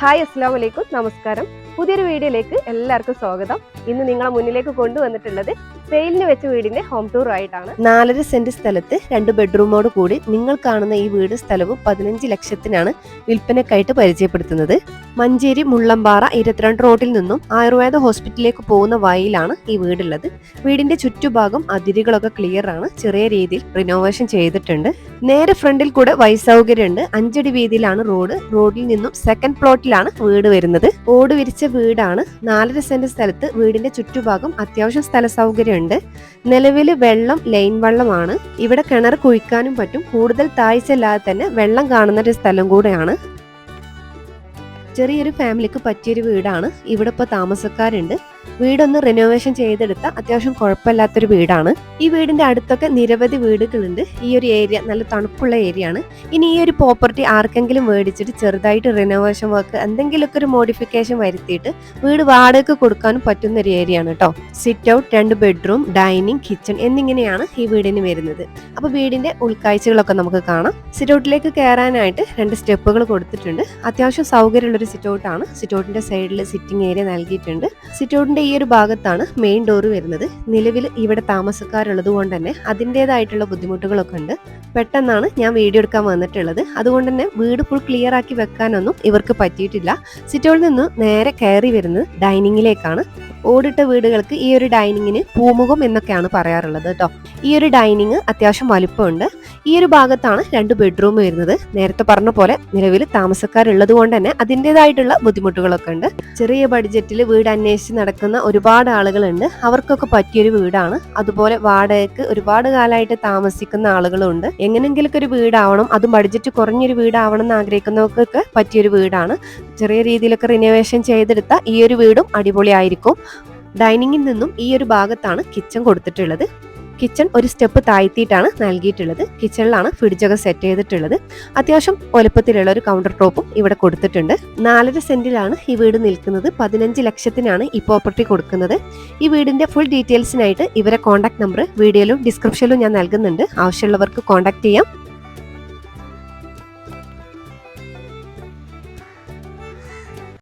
Hi അസ്സാം വലൈക്കും നമസ്കാരം. പുതിയൊരു വീഡിയോയിലേക്ക് എല്ലാവർക്കും സ്വാഗതം. ഇന്ന് നിങ്ങളെ മുന്നിലേക്ക് കൊണ്ടുവന്നിട്ടുള്ളത് സെയിലിന് വെച്ച വീടിന്റെ ഹോം ടൂർ ആയിട്ടാണ് നാലര സെന്റ് സ്ഥലത്ത് രണ്ട് ബെഡ്റൂമോട് കൂടി നിങ്ങൾ കാണുന്ന ഈ വീട് സ്ഥലവും പതിനഞ്ച് ലക്ഷത്തിനാണ് വിൽപ്പനക്കായിട്ട് പരിചയപ്പെടുത്തുന്നത്. മഞ്ചേരി മുള്ളമ്പാറ ഇരുപത്തിരണ്ട് റോഡിൽ നിന്നും ആയുർവേദ ഹോസ്പിറ്റലിലേക്ക് പോകുന്ന വഴിയിലാണ് ഈ വീടുള്ളത്. വീടിന്റെ ചുറ്റുഭാഗം അതിരുകളൊക്കെ ക്ലിയർ ആണ്. ചെറിയ രീതിയിൽ റിനോവേഷൻ ചെയ്തിട്ടുണ്ട്. നേരെ ഫ്രണ്ടിൽ കൂടെ ഉണ്ട് അഞ്ചടി വീതിയിലാണ് റോഡ്. റോഡിൽ നിന്നും സെക്കൻഡ് പ്ലോട്ടിലാണ് വീട് വരുന്നത്. ഓട് വിരിച്ച വീടാണ്. നാലര സെന്റ് സ്ഥലത്ത് വീടിന്റെ ചുറ്റുഭാഗം അത്യാവശ്യം സ്ഥല സൗകര്യമുണ്ട് നിലവിൽ വെള്ളം ലൈൻ വെള്ളമാണ്. ഇവിടെ കിണർ കുഴിക്കാനും പറ്റും. കൂടുതൽ താഴ്ചയില്ലാതെ തന്നെ വെള്ളം കാണുന്ന ഒരു സ്ഥലം കൂടെയാണ്. ചെറിയൊരു ഫാമിലിക്ക് പറ്റിയൊരു വീടാണ്. ഇവിടെ ഇപ്പോൾ താമസക്കാരുണ്ട്. വീടൊന്ന് റിനോവേഷൻ ചെയ്തെടുത്ത അത്യാവശ്യം കുഴപ്പമില്ലാത്തൊരു വീടാണ്. ഈ വീടിന്റെ അടുത്തൊക്കെ നിരവധി വീടുകളുണ്ട്. ഈ ഒരു ഏരിയ നല്ല തണുപ്പുള്ള ഏരിയ ആണ്. ഇനി ഈ ഒരു പ്രോപ്പർട്ടി ആർക്കെങ്കിലും മേടിച്ചിട്ട് ചെറുതായിട്ട് റിനോവേഷൻ വർക്ക് എന്തെങ്കിലുമൊക്കെ ഒരു മോഡിഫിക്കേഷൻ വരുത്തിയിട്ട് വീട് വാടകയ്ക്ക് കൊടുക്കാനും പറ്റുന്ന ഒരു ഏരിയ ആണ് കേട്ടോ സിറ്റ് ഔട്ട് രണ്ട് ബെഡ്റൂം ഡൈനിങ് കിച്ചൺ എന്നിങ്ങനെയാണ് ഈ വീടിന് വരുന്നത്. അപ്പൊ വീടിന്റെ ഉൾക്കാഴ്ചകളൊക്കെ നമുക്ക് കാണാം. സിറ്റ് ഔട്ടിലേക്ക് കയറാനായിട്ട് രണ്ട് സ്റ്റെപ്പുകൾ കൊടുത്തിട്ടുണ്ട്. അത്യാവശ്യം സൗകര്യമുള്ള ഒരു സിറ്റ് ഔട്ടാണ് സിറ്റ് ഔട്ടിന്റെ സൈഡിൽ സിറ്റിംഗ് ഏരിയ നൽകിയിട്ടുണ്ട്. സിറ്റ് ഔട്ടിന്റെ ഒരു ഭാഗത്താണ് മെയിൻ ഡോർ വരുന്നത്. നിലവിൽ ഇവിടെ താമസക്കാരുള്ളത് കൊണ്ട് തന്നെ അതിന്റെതായിട്ടുള്ള ബുദ്ധിമുട്ടുകളൊക്കെ ഉണ്ട്. പെട്ടെന്നാണ് ഞാൻ വീഡിയോ എടുക്കാൻ വന്നിട്ടുള്ളത്. അതുകൊണ്ട് തന്നെ വീട് ഫുൾ ക്ലിയർ ആക്കി വെക്കാനൊന്നും ഇവർക്ക് പറ്റിയിട്ടില്ല. സിറ്റോളിൽ നിന്ന് നേരെ കയറി വരുന്നത് ഡൈനിങ്ങിലേക്കാണ് ഓടിട്ട വീടുകൾക്ക് ഈ ഒരു ഡൈനിങ്ങിന് പൂമുഖം എന്നൊക്കെയാണ് പറയാറുള്ളത് കേട്ടോ. ഈ ഒരു ഡൈനിങ് അത്യാവശ്യം വലുപ്പമുണ്ട്. ഈ ഒരു ഭാഗത്താണ് രണ്ട് ബെഡ്റൂം വരുന്നത്. നേരത്തെ പറഞ്ഞ പോലെ നിലവിൽ താമസക്കാരുള്ളത് കൊണ്ട് തന്നെ അതിന്റെതായിട്ടുള്ള ബുദ്ധിമുട്ടുകളൊക്കെ ഉണ്ട്. ചെറിയ ബഡ്ജറ്റിൽ വീട് അന്വേഷിച്ച് നടക്കുന്ന ഒരുപാട് ആളുകളുണ്ട്. അവർക്കൊക്കെ പറ്റിയൊരു വീടാണ്. അതുപോലെ വാടകയ്ക്ക് ഒരുപാട് കാലമായിട്ട് താമസിക്കുന്ന ആളുകളുണ്ട്. എങ്ങനെങ്കിലൊക്കെ ഒരു വീടാവണം. അതും ബഡ്ജറ്റ് കുറഞ്ഞൊരു വീടാവണം എന്ന് ആഗ്രഹിക്കുന്നവർക്കൊക്കെ പറ്റിയൊരു വീടാണ്. ചെറിയ രീതിയിലൊക്കെ റിനോവേഷൻ ചെയ്തെടുത്ത ഈ ഒരു വീടും അടിപൊളിയായിരിക്കും. ഡൈനിങ്ങിൽ നിന്നും ഈ ഒരു ഭാഗത്താണ് കിച്ചൺ കൊടുത്തിട്ടുള്ളത്. കിച്ചൺ ഒരു സ്റ്റെപ്പ് താഴ്ത്തിയിട്ടാണ് നൽകിയിട്ടുള്ളത്. കിച്ചണിലാണ് ഫ്രിഡ്ജൊക്കെ സെറ്റ് ചെയ്തിട്ടുള്ളത്. അത്യാവശ്യം വലുപ്പത്തിലുള്ള ഒരു കൗണ്ടർ ടോപ്പും ഇവിടെ കൊടുത്തിട്ടുണ്ട്. നാലര സെന്റിലാണ് ഈ വീട് നിൽക്കുന്നത്. പതിനഞ്ച് ലക്ഷത്തിനാണ് ഈ പ്രോപ്പർട്ടി കൊടുക്കുന്നത്. ഈ വീടിന്റെ ഫുൾ ഡീറ്റെയിൽസിനായിട്ട് ഇവരെ കോൺടാക്ട് നമ്പർ വീഡിയോയിലും ഡിസ്ക്രിപ്ഷനിലും ഞാൻ നൽകുന്നുണ്ട്. ആവശ്യമുള്ളവർക്ക് കോൺടാക്ട് ചെയ്യാം.